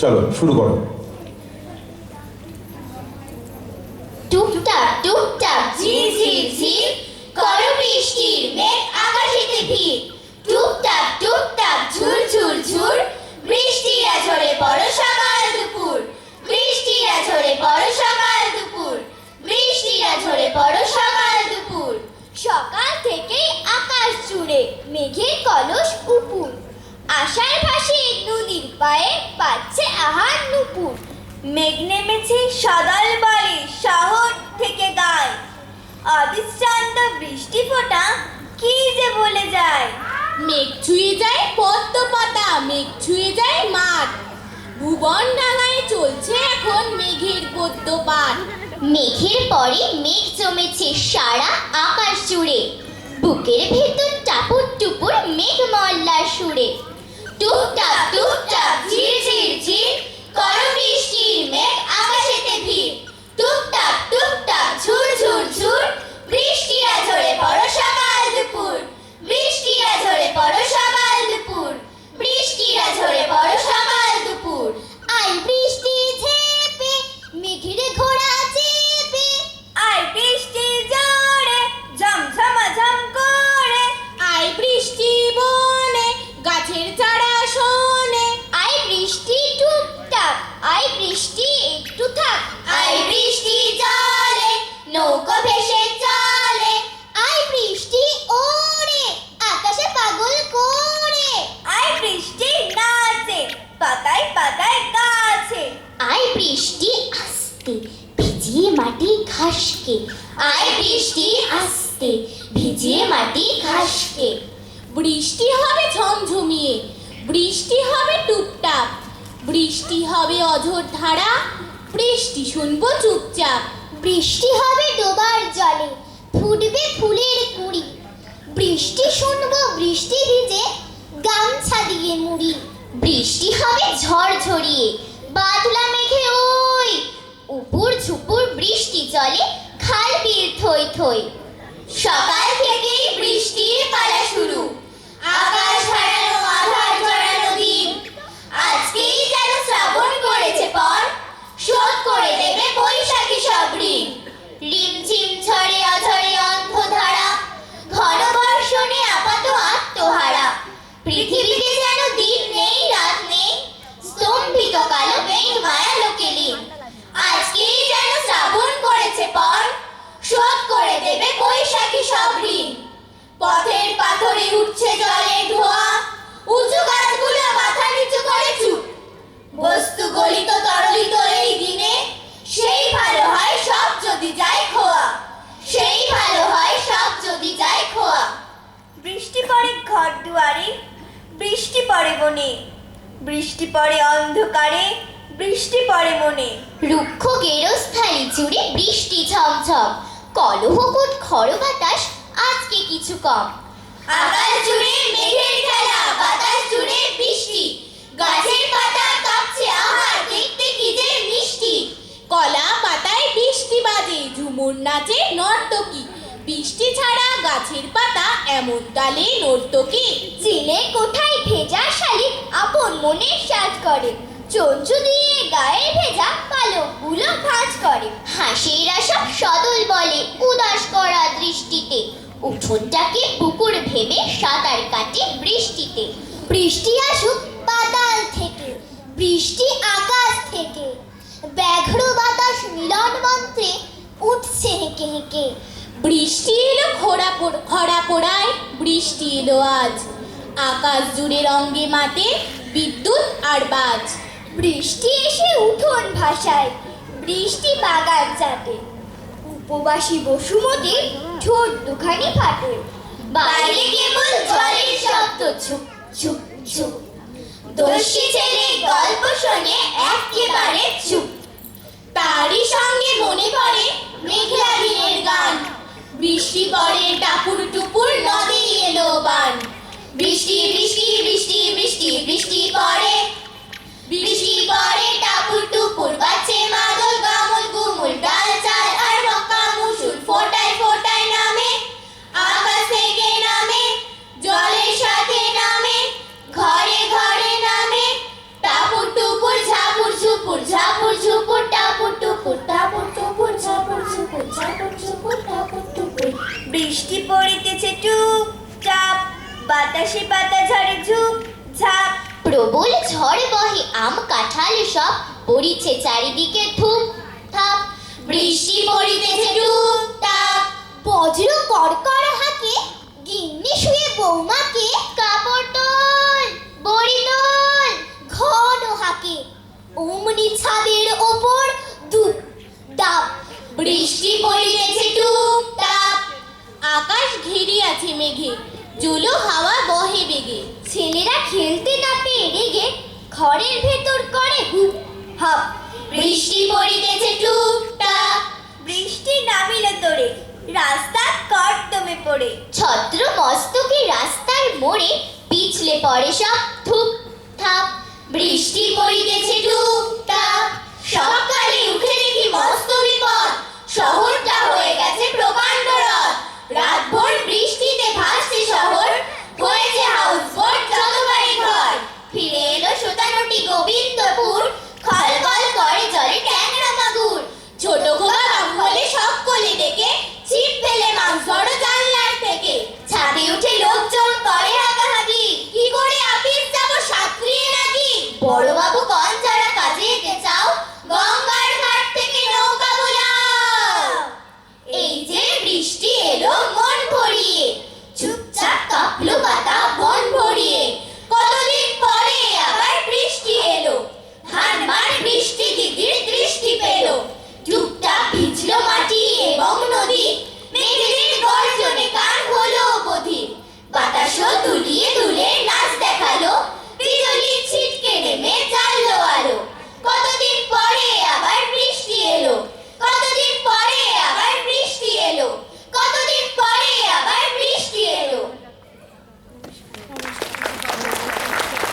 চলো, শুরু করো। টুকটাক টুকটাক মেঘ টুকটাক টুকটাক, ঝুর ঝুর ঝুর ঝরে পড়ো সকাল দুপুর। বৃষ্টিরা ঝরে পড়ো সকাল দুপুর। পড়ো সকাল দুপুর। সকাল থেকেই আকাশ জুড়ে মেঘের কলস উপুর। আশার ভাসে নদীর পায়ে পাচ্ছে আহার নুপুর। মেঘ নেমেছে সদল বলে শহর থেকে গায় অবিশ্রান্ত বৃষ্টি ফোঁটা কি যে বলে যায়। মেঘ ছুঁয়ে যায় পদ্ম পাতা, মেঘ ছুঁয়ে যায় মাঠ। ভুবন ডাঙায় চলছে এখন মেঘের পদ্ম পাঠ মেঘের পরে মেঘ জমেছে সারা আকাশ জুড়ে। বুকের ভেতর টাপুর টুপুর মেঘ মল্লার সুরে টুকটাক টুকটাক থাক। আই বৃষ্টি জলে নৌকো ভেসে চলে। আই বৃষ্টি ওড়ে আকাশে পাগল করে। আই বৃষ্টি নাচে পাতায় পাতায় গাছে। আই বৃষ্টি আস্তে ভিজিয়ে মাটি ঘাসকে। আই বৃষ্টি আস্তে ভিজিয়ে মাটি ঘাসকে। বৃষ্টি হবে ঝমঝমিয়ে বৃষ্টি হবে টুপটাপ। বৃষ্টি হবে অঝোর ধারা বৃষ্টি শুনব চুপচাপ। বৃষ্টি হবে ডোবার জলে, ফুটবে ফুলের কুড়ি। বৃষ্টি শুনব বৃষ্টি ভিজে, গামছা দিয়ে মুড়ি। বৃষ্টি হবে ঝড় ঝরিয়ে বাদলা মেঘে ওই। উপর ঝুপুর বৃষ্টি চলে, খাল বিল থই থই। সকাল পথের পাথরে উঠছে জলের ধোয়া। উঁচু গাছগুলো মাথা নিচু করে চুপ। বস্তু গলিত তরলিত এই দিনে, সেই ভালো হয় সব যদি যায় খোয়া। সেই ভালো হয় সব যদি যায় খোয়া। বৃষ্টি পড়ে ঘর দুয়ারে, বৃষ্টি পড়ে বনে। বৃষ্টি পড়ে অন্ধকারে, বৃষ্টি পড়ে মনে। রুক্ষ গেরস্থালি জুড়ে বৃষ্টি ঝমঝম। কলহকুট খড় বাতাস কিছু কম। আকাশ জুড়ে মেঘের খেলা, বাতাস জুড়ে বৃষ্টি। গাছের পাতা কাঁপছে আহার দেখতে কি যে মিষ্টি। কলা পাতায় বৃষ্টি বাজে, ঝুমুর নাচে নর্তকী। বৃষ্টি ছাড়া গাছের পাতা এমন তালে নর্তকী। চিলে কোঠায় ভেজা শালিক আপন মনে সাজ করে। চঞ্চু দিয়ে গায়ে ভেজা পালকগুলো ভাঁজ করে। হাসিরা সব সদল বলে, উদাস করা দৃষ্টিতে। উঠোনটাকে পুকুর ভেবে সাঁতার কাটে বৃষ্টিতে। বৃষ্টি আসুক পাতাল থেকে, বৃষ্টি আকাশ থেকে। ব্যাঘ্র বাতাস মিলন মন্ত্রে উঠছে হেঁকে হেঁকে। বৃষ্টি এলো পো- খরা পোড়ায়, বৃষ্টি এলো আজ। আকাশ জুড়ে রঙ্গে মাতে বিদ্যুৎ আর বাজ। বৃষ্টি এসে উঠোন ভাসায়, বৃষ্টি বাগান চাটে। উপবাসী বসুমতি ঠোঁট দুখানি ফাটে। বাইরে কেবল জলের শব্দ, ঝুপ ঝুপ ঝুপ। দস্যি ছেলে গল্প শোনে একেবারে চুপ। তারই সঙ্গে মনে পড়ে মেঘলা দিনের গান। বৃষ্টি পড়ে টাপুর টুপুর, নদী এলো বান। বৃষ্টি বৃষ্টি বৃষ্টি বৃষ্টি বৃষ্টি পড়ে বৃষ্টি পড়িতেছে টাপ বাতাসে পাতা ঝরে ঝুপ ঝাপ প্রবল ঝড় বহে, আম কাঁঠাল সব পড়িছে চারিদিকে ধূপ থাপ বৃষ্টি পড়িতেছে টাপ বজ্র কড়কড় হাকে গিন্নি শুয়ে বৌমাকে, কাপড় তোল ঘন হাকে, অমনি ছাদের ওপর দুপ ডাব বৃষ্টি পড়িতেছে টাপ আকাশ ঘিরে আছে মেঘে জুলো হাওয়া বহে বেগে। ছেলেরা খেলতে না পেয়ে রেগে ঘরের ভেতর করে হুপ হাপ। বৃষ্টি পড়িতেছে টাপ বৃষ্টি নামিল তোরে রাস্তা কর্দমে পড়ে। ছত্র মস্তকে রাস্তার মোড়ে পিছলে পড়ে সব থুপ থাপ বৃষ্টি পড়িতেছে টুপ